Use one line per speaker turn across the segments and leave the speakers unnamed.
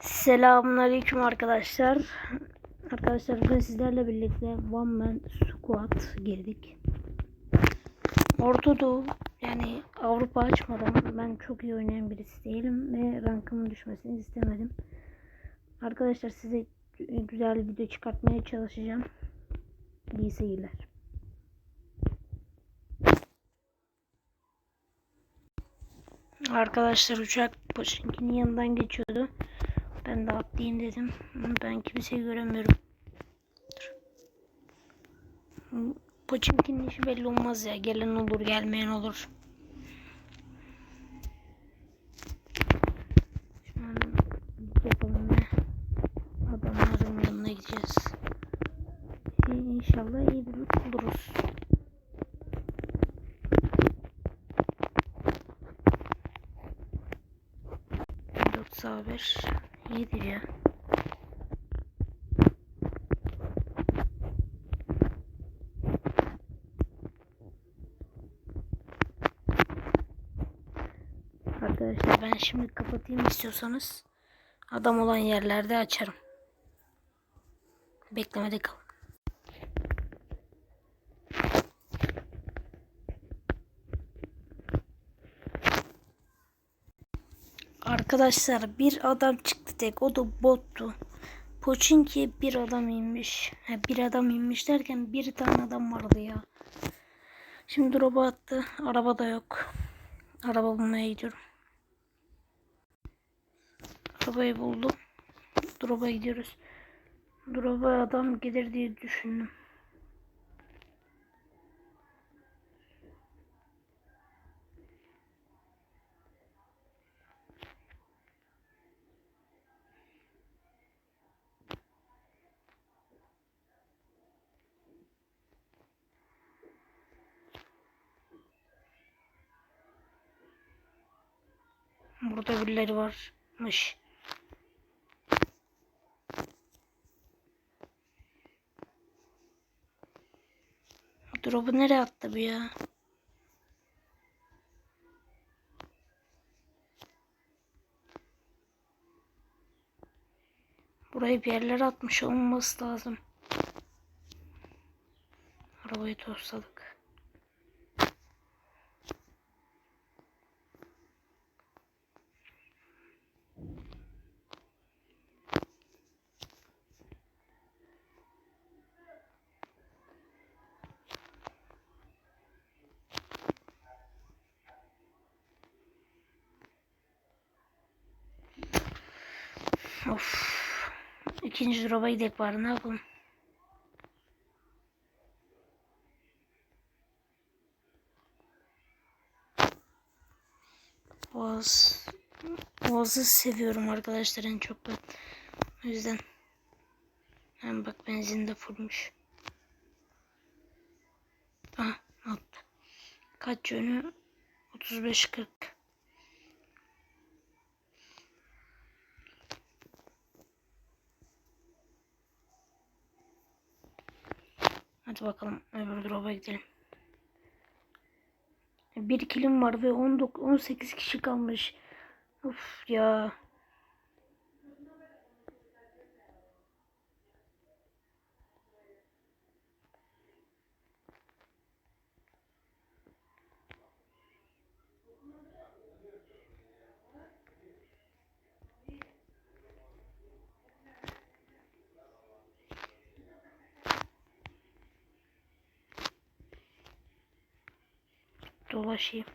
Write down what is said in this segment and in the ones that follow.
Selamünaleyküm arkadaşlar. Arkadaşlar bugün sizlerle birlikte One Man Squad girdik. Orta Doğu yani Avrupa açmadan ben çok iyi oynayan birisi değilim ve rankımın düşmesini istemedim. Arkadaşlar size güzel bir video çıkartmaya çalışacağım. İyi seyirler. Arkadaşlar uçak Poçinki'nin yanından geçiyordu. Ben de atlayayım dedim. Ben kimseyi göremiyorum. Dur. Poçinki'nin işi belli olmaz ya. Gelen olur gelmeyen olur. Yapalım adamların yanına gideceğiz. İnşallah iyi bir loot buluruz. Dört haber iyidir ya. Arkadaşlar ben şimdi kapatayım istiyorsanız adam olan yerlerde açarım. Beklemede kalın. Arkadaşlar bir adam çıktı tek o da bottu. Poçinki bir adam inmiş. Bir adam inmiş derken bir tane adam vardı ya. Şimdi drop'a attı. Araba da yok. Araba bulmaya gidiyorum. Arabayı buldum. Drop'a gidiyoruz. Drop'a adam gelir diye düşündüm. Burada birileri varmış. Drop'u nereye attı bu ya? Burayı bir yerlere atmış olması lazım. Arabayı tosladık. Of. İkinci drop'a gidelim bari ne yapalım. Boğaz. Boğazı seviyorum arkadaşlar en çok ben. O yüzden. Hem bak benzin de fullmuş. Ah attı. Kaç yönü? 35-40. Hadi bakalım öbür drop'a gidelim. Bir kilim var ve 19 18 kişi kalmış. Of ya. Dolaşayım.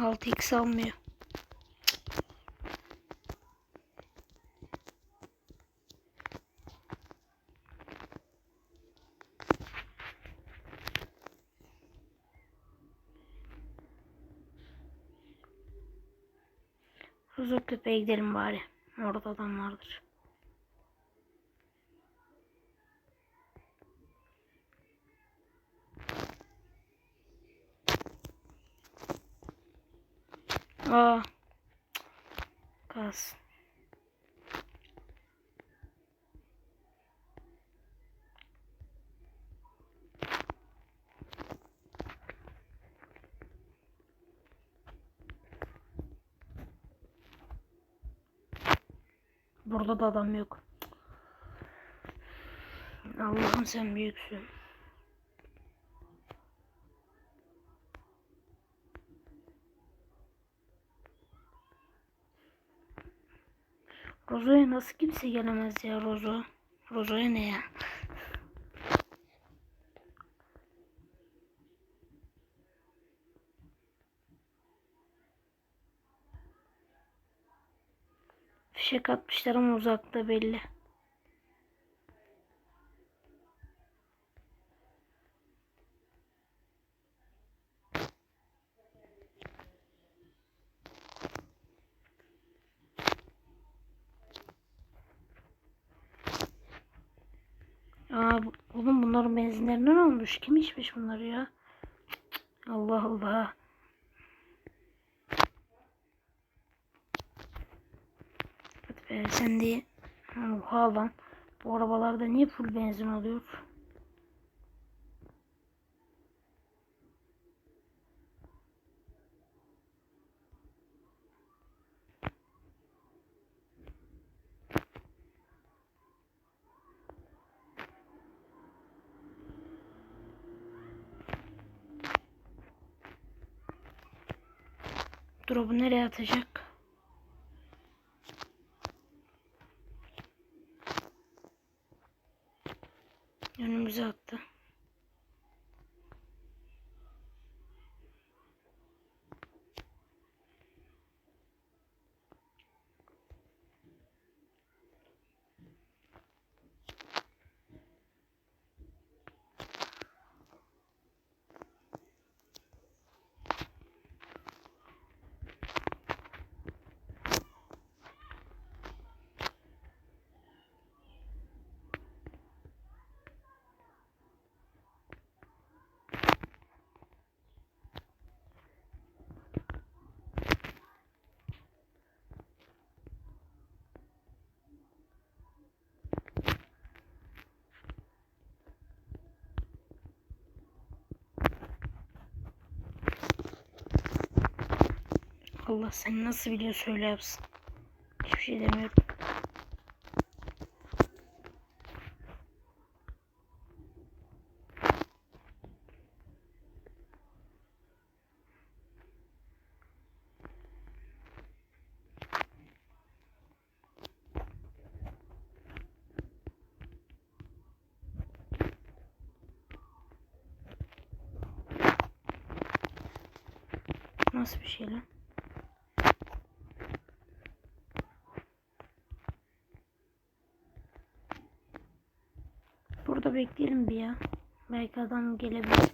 Altı x almıyor. Kuzu köpeğe gidelim bari. Orada adam vardır. Aa. Kalsın. Burada da adam yok. Allah'ım sen büyüksün. Rozo'ya nasıl kimse gelemez ya Rozo? Rozo'ya ne ya? Fişek atmışlar ama uzakta belli. Aa, oğlum bunların benzinlerinden olmuş. Kim içmiş bunları ya? Allah Allah. Be sen de Oha lan. Bu arabalarda niye full benzin oluyor? Drop'u nereye atacak? Önümüze attı. Allah sen nasıl biliyor söyle yapsın. Hiçbir şey demiyorum. Nasıl bir şey lan? Burada bekleyelim bir ya. Belki adam gelebilir.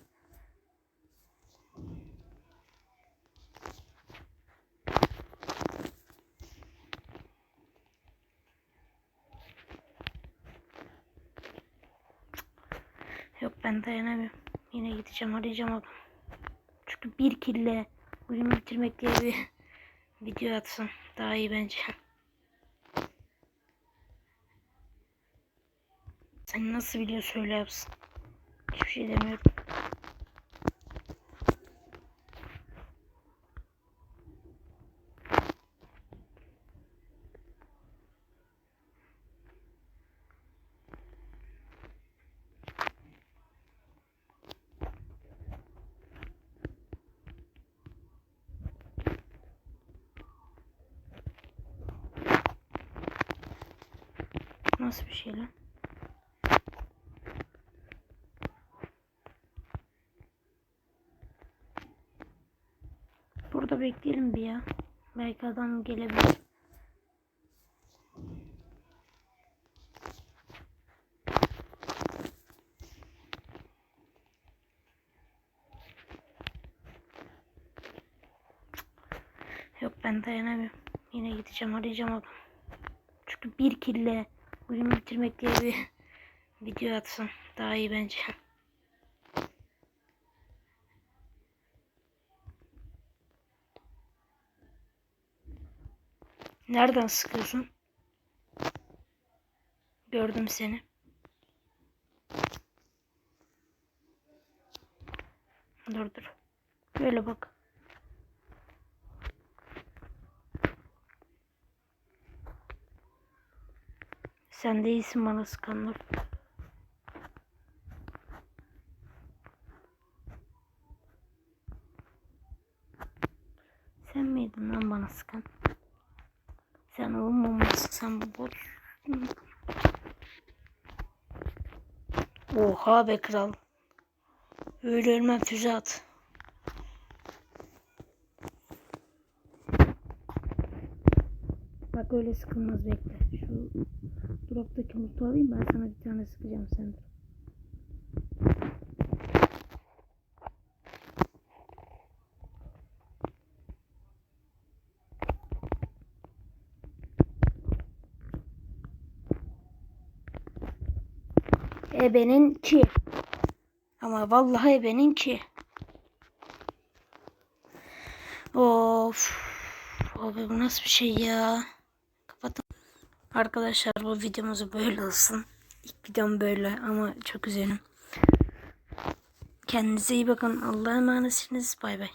Yok ben dayanamıyorum. Yine gideceğim arayacağım adam. Çünkü bir kille oyunu bitirmek diye bir video atsın. Daha iyi bence. Sen nasıl biliyor söyle yapsın. Hiçbir şey demiyorum. Nasıl bir şey lan? Burada bekleyelim bir ya. Belki adam gelebilir. Yok ben dayanamıyorum. Yine gideceğim arayacağım adam. Çünkü bir kille oyunu bitirmek diye bir video atsın. Daha iyi bence. Nereden sıkıyorsun? Gördüm seni. Dur dur. Böyle bak. Sen değilsin bana sıkan dur. Sen miydin lan bana sıkan? Sen olmamışsın sen bu. Oha be kral. Öyle ölmem füze at. Bak öyle sıkılmaz bekle. Şu droptaki mutu alayım ben sana bir tane sıkacağım sen. dur. Ebeninki. Ama vallahi ebeninki. Of. Abi bu nasıl bir şey ya? Kapatın. Arkadaşlar bu videomuzu böyle olsun. İlk videom böyle ama çok üzgünüm. Kendinize iyi bakın. Allah'a emanetsiniz. Bay bay.